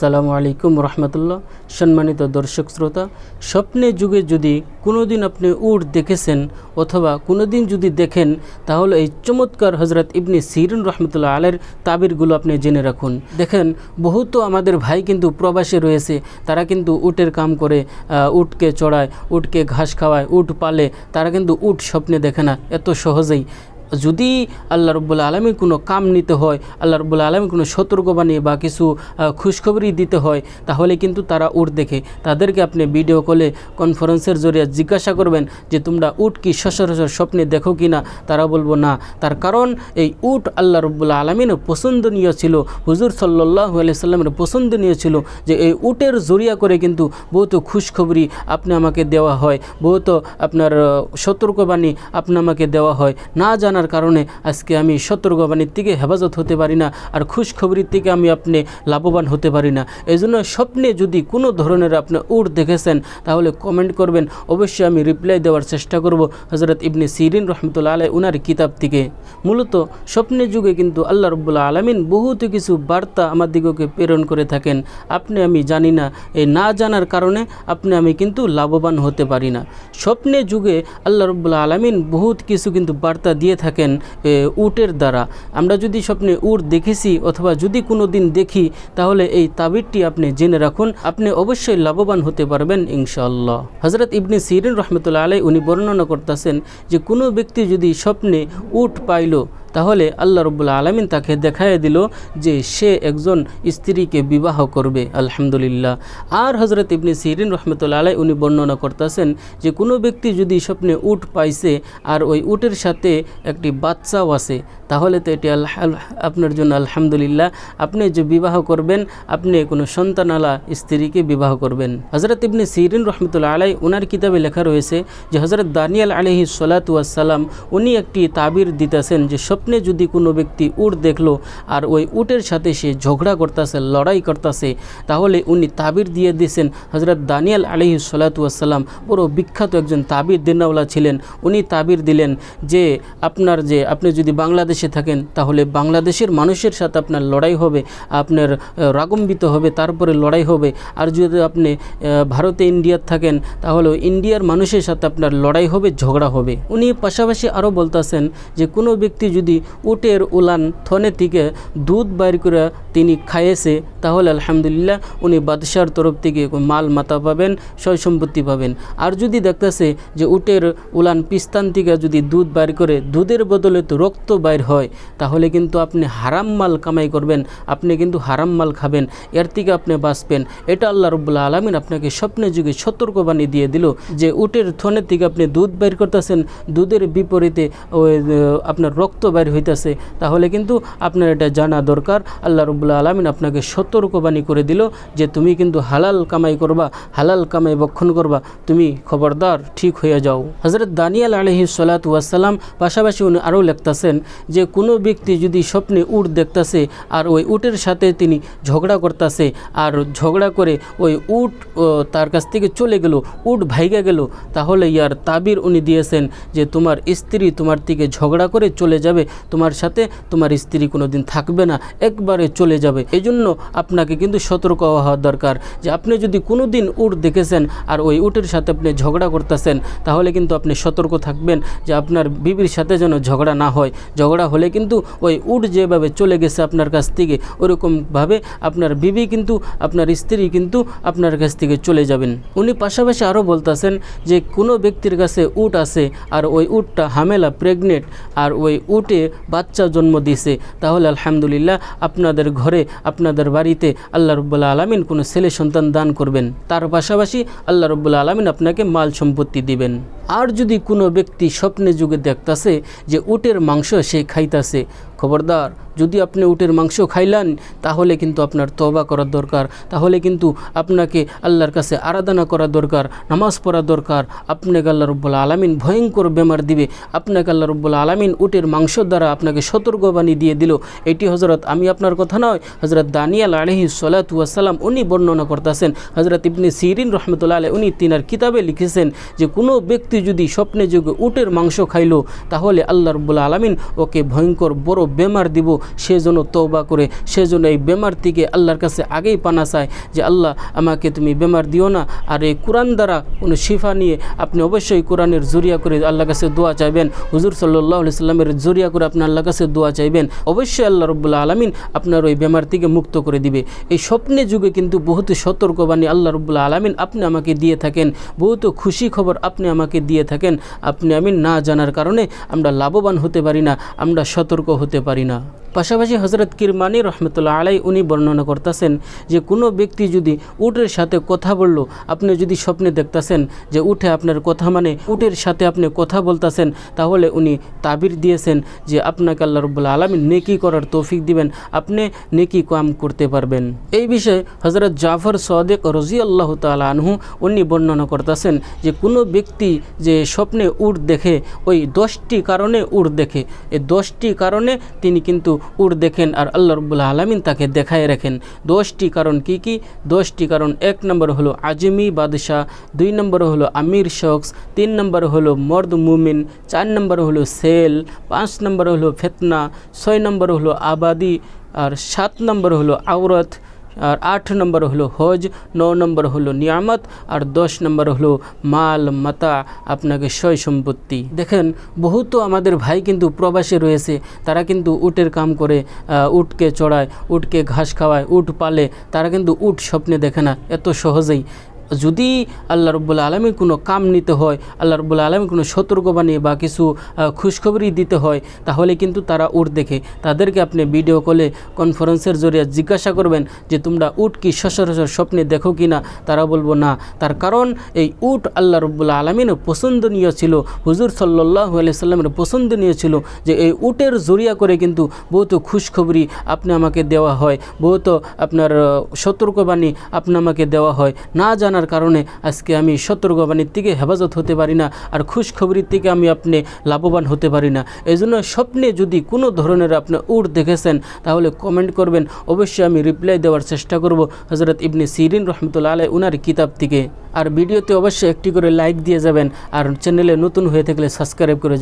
সালামু আলাইকুম রহমতুল্লাহ। সম্মানিত দর্শক শ্রোতা, স্বপ্নে যুগে যদি কোনো দিন আপনি উট দেখেছেন অথবা কোনো দিন যদি দেখেন, তাহলে এই চমৎকার হজরত ইবনি সিরিন রহমতুল্লাহ আলের তাবিরগুলো আপনি জেনে রাখুন। দেখেন, বহুত আমাদের ভাই কিন্তু প্রবাসে রয়েছে, তারা কিন্তু উটের কাম করে উটকে চড়ায়, উটকে ঘাস খাওয়ায়, উট পালে, তারা কিন্তু উট স্বপ্নে দেখে না, এত সহজেই। যদি আল্লাহ রব্বুল আলমীর কোনো কাম নিতে হয়, আল্লাহ রব্বুল আলমীর কোনো সতর্কবাণী বা কিছু খুশখবরি দিতে হয়, তাহলে কিন্তু তারা উট দেখে। তাদেরকে আপনি ভিডিও কলে কনফারেন্সের জরিয়ে জিজ্ঞাসা করবেন যে, তোমরা উট কি সচরাচর স্বপ্নে দেখো কি না? তারা বলব, না। তার কারণ, এই উট আল্লাহ রব্বুল আলমিনের পছন্দনীয় ছিল। হুজুর সাল্লাহ সাল্লামের পছন্দনীয় ছিল যে, এই উটের জরিয়া করে কিন্তু বহুত খুশখবরি আপনি আমাকে দেওয়া হয়, বহুত আপনার সতর্কবাণী আপনি আমাকে দেওয়া হয়। না জানার কারণে আজকে আমি সতর্কবাণীর থেকে হেফাজত হতে পারি না আর খুশখবরির থেকে আমি আপনি লাভবান হতে পারি না। এই জন্য স্বপ্নে যদি কোনো ধরনের আপনি উট দেখেছেন, তাহলে কমেন্ট করবেন। অবশ্যই আমি রিপ্লাই দেওয়ার চেষ্টা করব। হজরত ইবনে সিরিন রহমতুল্লা আলাই উনার কিতাব থেকে। মূলত স্বপ্নের যুগে কিন্তু আল্লাহ রব্বুল্লা আলমিন বহুত কিছু বার্তা আমার দিগকে প্রেরণ করে থাকেন। আপনি আমি জানি না, এই না জানার কারণে আপনি আমি কিন্তু লাভবান হতে পারি না। স্বপ্নে যুগে আল্লাহ রব্বুল্লা আলমিন বহুত কিছু কিন্তু বার্তা দিয়ে থাকেন। এ, উটের দ্বারা। আমরা যদি স্বপ্নে উট দেখেছি অথবা যদি কোনো দিন দেখি তাহলে এই তাবিরটি আপনি জেনে রাখুন। আপনি অবশ্যই লাভবান হতে পারবেন ইনশাআল্লাহ। হজরত ইবনে সিরিন রহমতুল্লাহ আলাই উনি বর্ণনা করতেছেন যে কোনো ব্যক্তি যদি স্বপ্নে উট পাইল তাহলে আল্লাহ রব্বুল আলমিন তাকে দেখায় দিল যে সে একজন স্ত্রীকে বিবাহ করবে, আলহামদুলিল্লাহ। আর হজরত ইবনে সিরিন রহমতুল্লা আলাই উনি বর্ণনা করতেছেন যে কোনো ব্যক্তি যদি স্বপ্নে উট পাইছে আর ওই উটের সাথে একটি বাচ্চাও আছে, তাহলে তো এটি আল্লাহ আপনার জন্য আলহামদুলিল্লাহ। আপনি যে বিবাহ করবেন, আপনি কোনো সন্তানালা স্ত্রীকে বিবাহ করবেন। হজরত ইবনে সিরিন রহমতুল্লা আলাই ওনার কিতাবে লেখা রয়েছে যে হজরত দানিয়াল আলহি সালাতাম উনি একটি তাবির দিতেছেন যে স্বপ্নে যদি কোনো ব্যক্তি উট দেখল আর ওই উটের সাথে সে ঝগড়া করতেছে, লড়াই করতেছে, তাহলে উনি তাবির দিয়ে দিয়েছেন। হজরত দানিয়াল আলহি সালাতাম বড় বিখ্যাত একজন তাবির দিনাওয়ালা ছিলেন। উনি তাবির দিলেন যে, আপনার যে, আপনি যদি বাংলাদেশে থাকেন, তাহলে বাংলাদেশের মানুষের সাথে আপনার লড়াই হবে, আপনার রাগম্বিত হবে, তারপরে লড়াই হবে। আর যদি আপনি ভারতে ইন্ডিয়ার থাকেন, তাহলে ইন্ডিয়ার মানুষের সাথে আপনার লড়াই হবে, ঝগড়া হবে। উনি পাশাপাশি আরও বলতেছেন যে, কোনো ব্যক্তি যদি উটের উলান থনে থেকে দুধ বাইর করে তিনি খাইয়েছে, তাহলে আলহামদুলিল্লাহ উনি বাদশার তরফ থেকে মাল মাতা পাবেন সয় সম্পত্তি পাবেন। আর যদি দেখতেছে যে উটের উলান পিস্তান থেকে যদি দুধ বাইর করে, দুধের বদলে তো রক্ত বাইর হয়, তাহলে কিন্তু আপনি হারাম মাল কামাই করবেন, আপনি কিন্তু হারাম মাল খাবেন, এর থেকে আপনি বাঁচবেন। এটা আল্লাহ রব্বুল্লা আলমিন আপনাকে স্বপ্নের যুগে সতর্কবাণী দিয়ে দিল যে উটের থনের থেকে আপনি দুধ বাইর করতেছেন, দুধের বিপরীতে আপনার রক্ত বাইর হইতেছে, তাহলে কিন্তু আপনার এটা জানা দরকার। আল্লাহ রব্বুল্লা আলমিন আপনাকে সতর্কবাণী করে দিল যে তুমি কিন্তু হালাল কামাই করবা, হালাল কামাই বক্ষণ করবা, তুমি খবরদার ঠিক হয়ে যাও। হজরত দানিয়াল আলহি সালাত ওয়াসাল্লাম পাশাপাশি উনি আরও লিখতেছেন যে, কোনো ব্যক্তি যদি স্বপ্নে উট দেখতেছে আর ওই উটের সাথে তিনি ঝগড়া করতেছে আর ঝগড়া করে ওই উট তার কাছ থেকে চলে গেল, উট ভাইগা গেল, তাহলে ইয়ার তাবির উনি দিয়েছেন যে, তোমার স্ত্রী তোমার থেকে ঝগড়া করে চলে যাবে তোমার সাথে তোমার স্ত্রী কোনো দিন থাকবে না, একবারে চলে যাবে। এই জন্য আপনাকে কিন্তু সতর্ক হওয়া দরকার যে আপনি যদি কোনো দিন উট দেখেছেন আর ওই উটের সাথে আপনি ঝগড়া করতেছেন, তাহলে কিন্তু আপনি সতর্ক থাকবেন যে আপনার বিবির সাথে যেন ঝগড়া না হয়। ঝগড়া হলে কিন্তু ওই উট যেভাবে চলে গেছে আপনার কাছ থেকে, ওরকমভাবে আপনার বিবি কিন্তু, আপনার স্ত্রী কিন্তু আপনার কাছ থেকে চলে যাবেন। উনি পাশাপাশি আরও বলতেছেন যে কোনো ব্যক্তির কাছে উট আছে আর ওই উটটা হামেলা, প্রেগনেন্ট আর ওই উটে বাচ্চা জন্ম দিছে তাহলে আলহামদুলিল্লাহ আপনাদের ঘরে, আপনাদের বাড়িতে আল্লাহ রব্বুল্লা আলমিন কোনো ছেলে সন্তান দান করবেন। তার পাশাপাশি আল্লাহ রব্বুল্লা আলমিন আপনাকে মাল সম্পত্তি দিবেন। আর যদি কোনো ব্যক্তি স্বপ্নে যুগে দেখতাছে যে উটের মাংস সে খাইতাছে খবরদার, যদি আপনি উটের মাংস খাইলেন, তাহলে কিন্তু আপনার তবা করার দরকার। তাহলে কিন্তু আপনাকে আল্লাহর কাছে আরাধনা করা দরকার, নামাজ পড়া দরকার। আপনাকে আল্লাহ রব্বুল্লা আলমিন ভয়ঙ্কর বেমার দিবে। আপনাকে আল্লাহ রব্বুল্লা আলমিন উটের মাংস দ্বারা আপনাকে সতর্কবাণী দিয়ে দিল। এটি হজরত আমি আপনার কথা নয় হজরত দানিয়াল আলহি সালাতাম উনি বর্ণনা করতেছেন। হজরত ইবনে সিরিন রহমতুল্লাহ আলহ উনি তিনার কিতাবে লিখেছেন যে, কোনো ব্যক্তি যদি স্বপ্নে যুগে উটের মাংস খাইলো, তাহলে আল্লাহ রব্বুল্লা আলমিন ওকে ভয়ঙ্কর বড় বেমার দিব সে যেন তৌবা করে সে যেন এই বেমার থেকে আল্লাহর কাছে আগেই পানা চায় যে, আল্লাহ, আমাকে তুমি বেমার দিও না। আর এই কোরআন দ্বারা কোনো শিফা নিয়ে আপনি অবশ্যই কোরআনের জরিয়া করে আল্লাহর কাছে দোয়া চাইবেন। হুজুর সাল্লাহ সাল্লামের জুরিয়া করে আপনি আল্লাহর কাছে দোয়া চাইবেন। অবশ্যই আল্লাহ রব্বুল্লাহ আলমিন আপনার ওই বেমার থেকে মুক্ত করে দিবে। এই স্বপ্নে যুগে কিন্তু বহুত সতর্কবাণী আল্লাহ রব্বুল্লাহ আলমিন আপনি আমাকে দিয়ে থাকেন। বহুত খুশি খবর আপনি আমাকে দিয়ে থাকেন। আপনি আমি না জানার কারণে আমরা লাভবান হতে পারি না, আমরা সতর্ক হতে পারি না। পাশাপাশি হজরত কিরমানি রহমতুল্লাহ আলাই উনি বর্ণনা করতেছেন যে, কোনো ব্যক্তি যদি উটের সাথে কথা বলল, আপনি যদি স্বপ্নে দেখতেছেন যে, উঠে আপনার কথা মানে উটের সাথে আপনি কথা বলতেছেন, তাহলে উনি তাবির দিয়েছেন যে, আপনাকে আল্লাহ রব্বুল্লাহ আলমী নেকি করার তৌফিক দিবেন, আপনি নেকি কাম করতে পারবেন। এই বিষয়ে হজরত জাফর সদেক রজি আল্লাহ তালা আনহু উনি বর্ণনা করতেছেন যে, কোনো ব্যক্তি যে স্বপ্নে উট দেখে, ওই দশটি কারণে উট দেখে, এই দশটি কারণে তিনি কিন্তু উড় দেখেন আর আল্লাহ রব্বুল আলমিন তাকে দেখায় রাখেন। দশটি কারণ কি কি? দশটি কারণ, এক নম্বর হলো আজমি বাদশাহ, দুই নম্বর হলো আমির শখস, তিন নম্বর হলো মর্দ মুমিন, চার নম্বর হলো সেল, পাঁচ নম্বর হলো ফেতনা, ছয় নম্বর হলো আবাদি, আর সাত নম্বর হলো আওরত। আর আট নম্বর হলো হজ, ন নম্বর হলো নিয়ামত, আর দশ নম্বর হলো মাল, মাতা, আপনাকে সয় সম্পত্তি। দেখেন বহু তো আমাদের ভাই কিন্তু প্রবাসে রয়েছে, তারা কিন্তু উটের কাম করে উটকে চড়ায়, উটকে ঘাস খাওয়ায়, উট পালে, তারা কিন্তু উট স্বপ্নে দেখে না, এত সহজেই। যদি আল্লাহ রব্বুল আলমীর কোনো কাম নিতে হয়, আল্লাহ রব্বুল আলমীর কোনো সতর্কবাণী বা কিছু খুশখবরি দিতে হয়, তাহলে কিন্তু তারা উট দেখে। তাদেরকে আপনি ভিডিও কলে কনফারেন্সের জরিয়া জিজ্ঞাসা করবেন যে, তোমরা উট কি সচরাচর স্বপ্নে দেখো কি না তারা বলব, না। তার কারণ, এই উট আল্লাহ রব্বুল আলমিনও পছন্দনীয় ছিল, হুজুর সাল্লাহ সাল্লামের পছন্দনীয় ছিল যে, এই উটের জরিয়া করে কিন্তু বহুত খুশখবরি আপনি আমাকে দেওয়া হয়, বহুত আপনার সতর্কবাণী আপনি আমাকে দেওয়া হয়। না জানার কারণে আজকে আমি সতর্কবাণীর থেকে হেফাজত হতে পারি না আর খুশখবরির থেকে আমি আপনি লাভবান হতে পারি না। এই জন্য স্বপ্নে যদি কোনো ধরনের আপনি উট দেখেছেন, তাহলে কমেন্ট করবেন। অবশ্যই আমি রিপ্লাই দেওয়ার চেষ্টা করব। হজরত ইবনে সিরিন রহমতুল্লাহ আলাই উনার কিতাব থেকে। আর ভিডিওতে অবশ্যই একটি করে লাইক দিয়ে যাবেন। আর চ্যানেলে নতুন হয়ে থাকলে সাবস্ক্রাইব করে